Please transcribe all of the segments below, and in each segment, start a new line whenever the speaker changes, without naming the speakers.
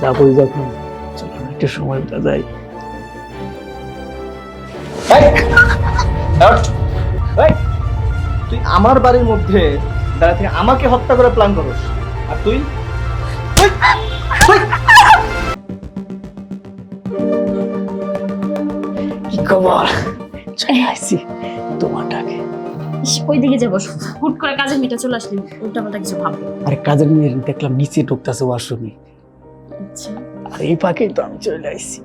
যাবোই যখন। চলো না একটু সময়!
তুই আমার বাড়ির মধ্যে দাঁড়া থেকে আমাকে হত্যা করে প্ল্যান করস। আর তুই!
কি খবর? চলে আসছি তোমার ডাকে।
ইস, ওই দিকে যাব। হুট করে কাজের মেয়েটা চলে আসলি উল্টা পাল্টা কিছু ভাববো।
আরে কাজের মেয়ে দেখলাম নিচে ঢুকতেছে ওয়াশরুমে এই ফাঁকেই তো আমি চলে আসছি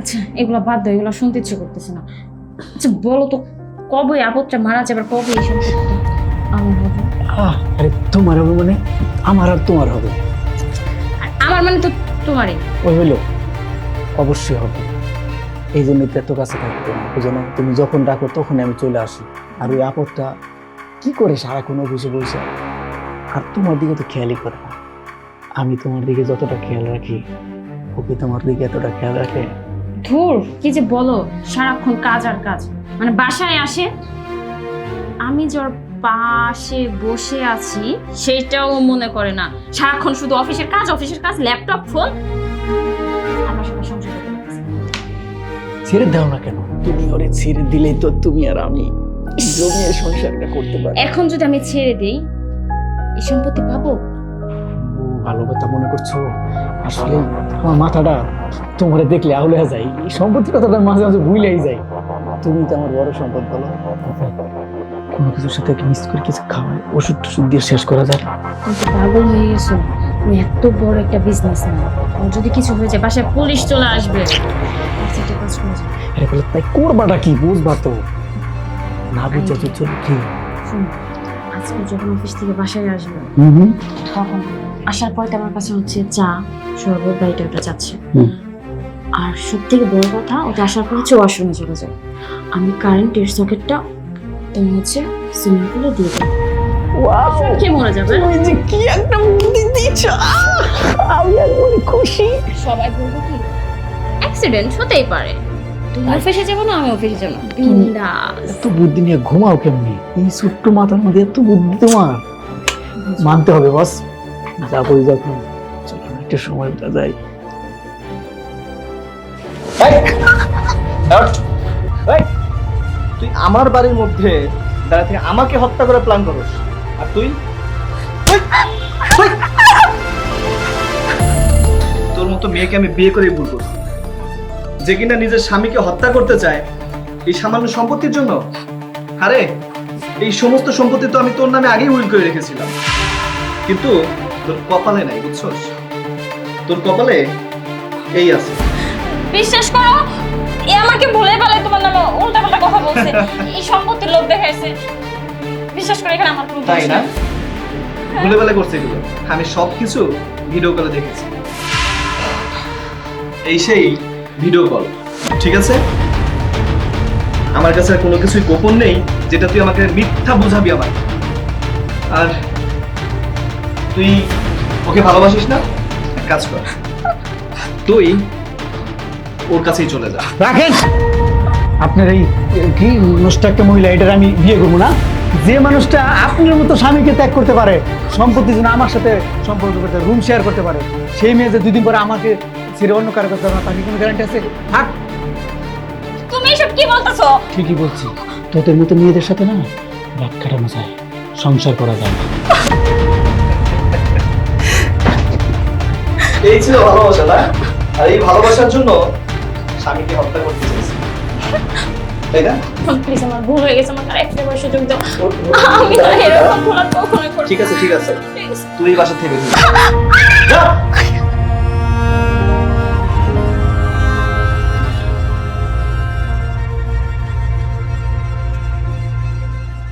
আচ্ছা এগুলো বাদ দাও এগুলো শুনতে ইচ্ছে করতেছে না। আচ্ছা বলো তো কবে আপদটা মারা যাবে আর কবে এই সম্পর্কটা আমার হবে।
আরে তোমার হবে মানে? আমার আর তোমার হবে।
আমার মানে তো তোমারই।
ওই হইল অবশ্যই হবে। এই জন্য তো এত কাছে থাকতো না ওই জন্য তুমি যখন ডাকো তখন আমি চলে আসি। আর ওই আপদটা কি করে সারাক্ষণ অফিসে বসে? আর তোমার দিকে তো খেয়ালই করে না। আমি তোমার দিকে যতটা খেয়াল রাখি ওকে তোমার দিকে এতটা খেয়াল রাখে।
ধুর কি যে বলো সারাক্ষণ কাজ আর কাজ। মানে বাসায় আসে আমি যার পাশে বসে আছি সেটাও মনে করে না। সারাক্ষণ শুধু অফিসের কাজ অফিসের কাজ ল্যাপটপ ফোন। আমার সঙ্গে সংসার।
ছেড়ে দাও না কেন? তুমি ওরে ছেড়ে দিলেই তো তুমি আর আমি জমিয়ে সংসারটা করতে পারি
এখন যদি আমি ছেড়ে দেই এই সম্পত্তি পাবো?
ভালো কথা মনে করছ? আসলে আমার মাথাটা তোমারে দেখলে আউলে যায়। এই সম্পত্তির কথাটা মাঝে মাঝে ভুলেই যায় তুমি তো আমার বড় সম্পদ বলো। কোনো কিছুর সাথে মিস করে কিছু খাওয়ায়? ওষুধ টষুধ দিয়ে শেষ করা যায়?
পাগল হয়ে গেছো। তুমি এত বড় একটা বিজনেস না যদি কিছু হয়ে যায় বাসায় পুলিশ চলে আসবে।
তাই করবাটা কি? বুঝবা তো। না বুঝা তো
আজকে যখন অফিস থেকে বাসায় আসবে তখন আসার পরে আমার কাছে হচ্ছে চা শরবত বা এটা ওটা যাচ্ছে আর সব থেকে বড় কথা ওটা আসার পর হচ্ছে ওয়াশরুমে চলে যায় আমি কারেন্টের সকেটটা তুমি হচ্ছে সুইমিং পুলে দিয়ে দেবো
ওয়াও
কে মরে যাবে?
যে কি একটা বুদ্ধি দিচ্ছ? আহ! আমি একবারে খুশি।
সবাই বলব কি? অ্যাক্সিডেন্ট হতেই পারে। অফিসে যাব না আমি অফিসে যাব বিন্দাস।
এত বুদ্ধি নিয়ে ঘুমাও কেমনি? এই ছোট্ট মাথার মধ্যে এত বুদ্ধি তোমার? মানতে হবে বস যখন চলো না সময় যাই!
তুই আমার বাড়ির মধ্যে দাঁড়া থেকে আমাকে হত্যা করে প্ল্যান করস। আর তুই! তোর মতো মেয়েকে আমি বিয়ে করেই ভুল করছি। যে কিনা নিজের স্বামীকে হত্যা করতে চায় এই সামান্য সম্পত্তির জন্য? আরে এই সমস্ত সম্পত্তি তো আমি তোর নামে আগেই উইল করে রেখেছিলাম। কিন্তু তোর কপালে নাই বুঝছস? তোর কপালে এই আছে।
বিশ্বাস করো এ আমাকে ভুলে ফেলে তোমার নামে উল্টা পাল্টা কথা বলছে। এই সম্পত্তির লোভ দেখাইছে। বিশ্বাস করে এখানে আমার কোনো
তাই না? ভুলে বেলে করছে এগুলো। আমি সব কিছু ভিডিও কলে দেখেছি। এই সেই ভিডিও কল ঠিক আছে? আমার কাছে আর কোনো কিছুই গোপন নেই যেটা তুই আমাকে মিথ্যা বুঝাবি আমার আর তুই ওকে ভালোবাসিস না? কাজ কর, তুই ওর কাছেই চলে যা।
রাখেন আপনার এই, কি, নষ্ট একটা মহিলা, এটার আমি বিয়ে করব না? যে মানুষটা আপনার মতো স্বামীকে ত্যাগ করতে পারে সম্পত্তির জন্য আমার সাথে সম্পর্ক করতে পারে রুম শেয়ার করতে পারে সেই মেয়ে যে দুদিন পরে আমাকে ছেড়ে অন্য কারও করতে পারে না তার কি কোনো গ্যারান্টি আছে? থাক।
তুমি এসব কি বলতেছো?
ঠিকই বলছি। তোদের মতো মেয়েদের সাথে না রাত কাটানো যায় সংসার করা যায় না।
এই ছিল ভালোবাসা না? আর এই ভালোবাসার জন্য স্বামীকে হত্যা করতে চাইছি। তাই না
প্লিজ আমার ভুল হয়ে গেছে আমার একটা বার সুযোগ দাও আমি এরকম ভুল আর কখনোই করব
ঠিক আছে ঠিক আছে. তুই বাসা থেকে হয়ে। যা